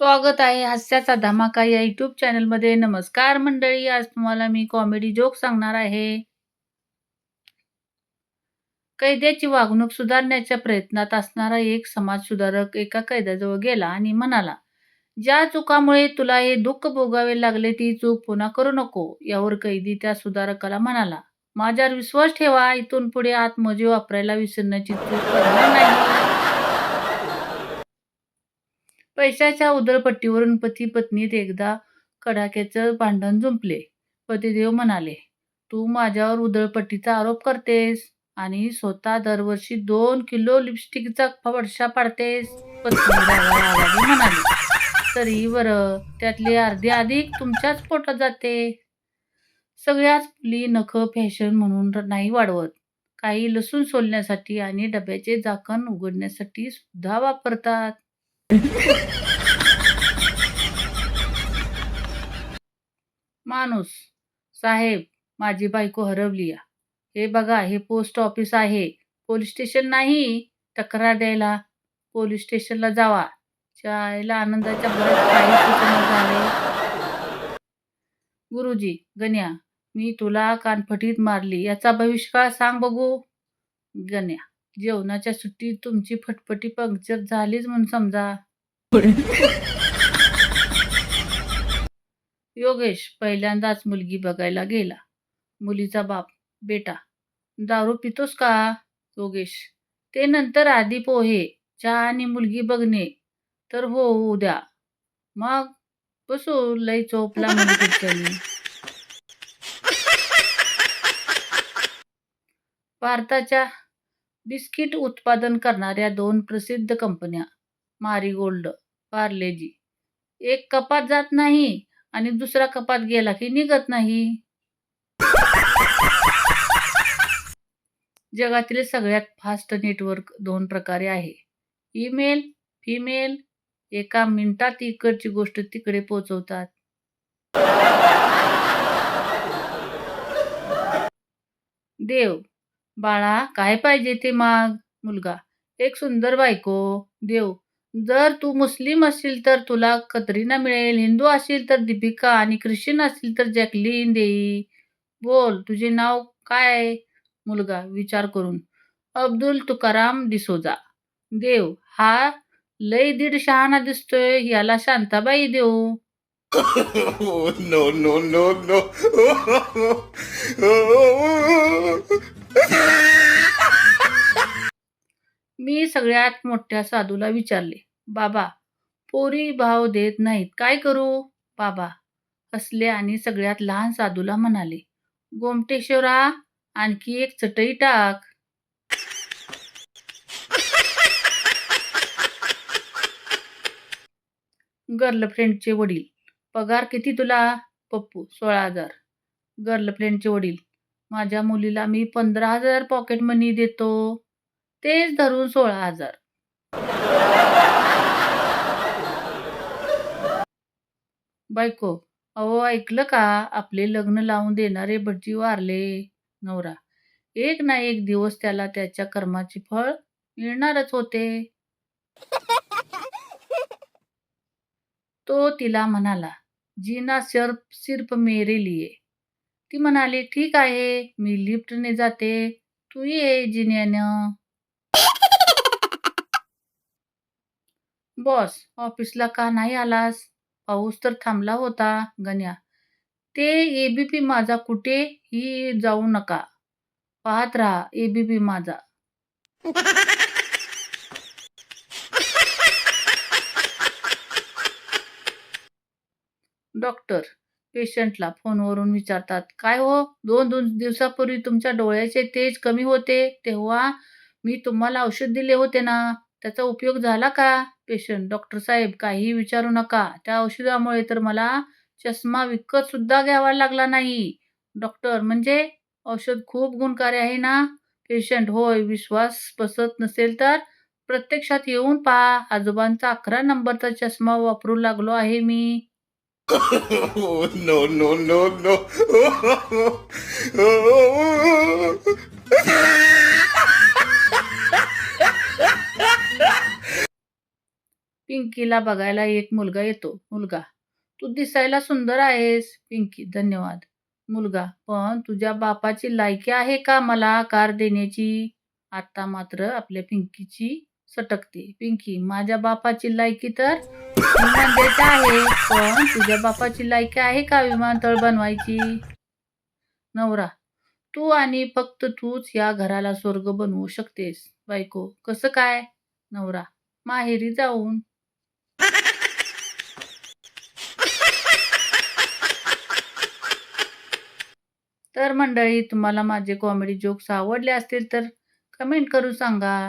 स्वागत आहे हास्याचा धमाका या यूट्यूब चॅनलमध्ये नमस्कार मंडळी आज तुम्हाला मी कॉमेडी जोक सांगणार आहे. कैद्याची वागणूक सुधारण्याच्या प्रयत्नात असणारा एक समाजसुधारक एका कैद्याजवळ गेला आणि म्हणाला ज्या चुकामुळे तुला हे दुःख भोगावे लागले ती चूक पुन्हा करू नको यावर कैदी त्या सुधारकाला म्हणाला. माझ्यावर विश्वास ठेवा इथून पुढे आतमोजी वापरायला विसरण्याची चूक करणार नाही. पैशाच्या उधळपट्टीवरून पती पत्नीत एकदा कडाक्याचं भांडण जुंपले. पतिदेव म्हणाले तू माझ्यावर उधळपट्टीचा आरोप करतेस आणि स्वतः दरवर्षी दोन किलो लिपस्टिकचा फडशा पाडतेस पत्नी म्हणाली. तरी बरं त्यातली अर्धी अधिक तुमच्याच पोटात जाते. सगळ्याच मुली नख फॅशन म्हणून नाही वाढवत. काही लसूण सोलण्यासाठी आणि डब्याचे झाकण उघडण्यासाठी सुद्धा वापरतात. माणूस साहेब माझी बायको हरवली हे बघा हे पोस्ट ऑफिस आहे. पोलीस स्टेशन नाही? तक्रार द्यायला. पोलीस स्टेशनला जावा. चायला आनंदाच्या बऱ्याच काही सूचना झाले गुरुजी गण्या मी तुला कानफटीत मारली. याचा भविष्यकाळ सांग बघू. गण्या जेवणाच्या सुट्टीत तुमची फटफटी पंक्चर झालीच म्हणून समजा. योगेश पहिल्यांदाच मुलगी बघायला गेला. मुलीचा बाप बेटा दारू पितोस का? योगेश ते नंतर आधी पोहे चहा आणि मुलगी बघणे. तर हो उद्या. मग बसू लय चोपला मुली भारताच्या बिस्किट उत्पादन करणाऱ्या दोन प्रसिद्ध कंपन्या मारीगोल्ड पार्लेजी एक कपात जात नाही आणि दुसरा कपात गेला की निघत नाही. जगातील सगळ्यात फास्ट नेटवर्क दोन प्रकारे आहे. ईमेल फिमेल एका मिनिटात इकडची गोष्ट तिकडे पोचवतात. देव बाळा काय पाहिजे ते माग मुलगा एक सुंदर बायको देव जर तू मुस्लिम असशील तर तुला कतरीना मिळेल हिंदू असशील तर दीपिका आणि ख्रिश्चन असतील तर जॅकलीन देई बोल तुझे नाव काय मुलगा विचार करून अब्दुल तुकाराम डिसोजा देव हा लय दीड शहाणा दिसतोय याला शांताबाई देऊ नो नो नो नो. मी सगळ्यात मोठ्या साधूला विचारले बाबा पोरी भाव देत नाहीत काय करू? बाबा हसले आणि सगळ्यात लहान साधूला म्हणाले गोमटेश्वरा आणखी एक चटई टाक. गर्लफ्रेंडचे वडील पगार किती तुला? पप्पू सोळा हजार. गर्लफ्रेंडचे वडील माझ्या मुलीला मी पंधरा हजार पॉकेट मनी देतो. तेच धरून सोळा हजार. बायको अहो ऐकलं का? आपले लग्न लावून देणारे भटजी वारले. नवरा एक ना एक दिवस त्याला त्याच्या कर्माचे फळ मिळणारच होते. तो तिला म्हणाला जीना सिर्फ सिर्फ मेरे लिए. ती म्हणाली ठीक आहे मी लिफ्टने जाते. तू ये जिन्यानं बॉस ऑफिसला का नाही आलास? पाऊस तर थांबला होता गण्या. ते एबीपी माझा कुठे? ही जाऊ नका. पाहत राहा एबीपी माझा. डॉक्टर पेशंटला फोनवरून विचारतात काय हो? दोन दोन दिवसापूर्वी तुमच्या डोळ्याचे तेज कमी होते तेव्हा मी तुम्हाला औषध दिले होते ना? त्याचा उपयोग झाला का? पेशंट डॉक्टर साहेब काही विचारू नका. त्या औषधामुळे तर मला चष्मा विकत सुद्धा घ्यावा लागला नाही. डॉक्टर म्हणजे? औषध खूप गुणकारी आहे ना? पेशंट होय विश्वास बसत नसेल तर? प्रत्यक्षात येऊन पहा. आजोबांचा अकरा नंबरचा चष्मा वापरू लागलो आहे मी. Oh, no, no, no, no. पिंकीला बघायला एक मुलगा येतो. मुलगा तू दिसायला सुंदर आहेस. पिंकी धन्यवाद. मुलगा पण तुझ्या बापाची लायकी आहे का मला कार देण्याची? आता मात्र आपल्या पिंकीची सटकते. पिंकी माझ्या बापाची लायकी तर विमान द्यायचं आहे पण तुझ्या बापाची लायकी आहे का विमानतळ बनवायची? नवरा तू आणि फक्त तूच या घराला स्वर्ग बनवू शकतेस. बायको कसं काय? नवरा माहेरी जाऊन. तर मंडळी तुम्हाला माझे कॉमेडी जोक्स आवडले असतील तर कमेंट करून सांगा.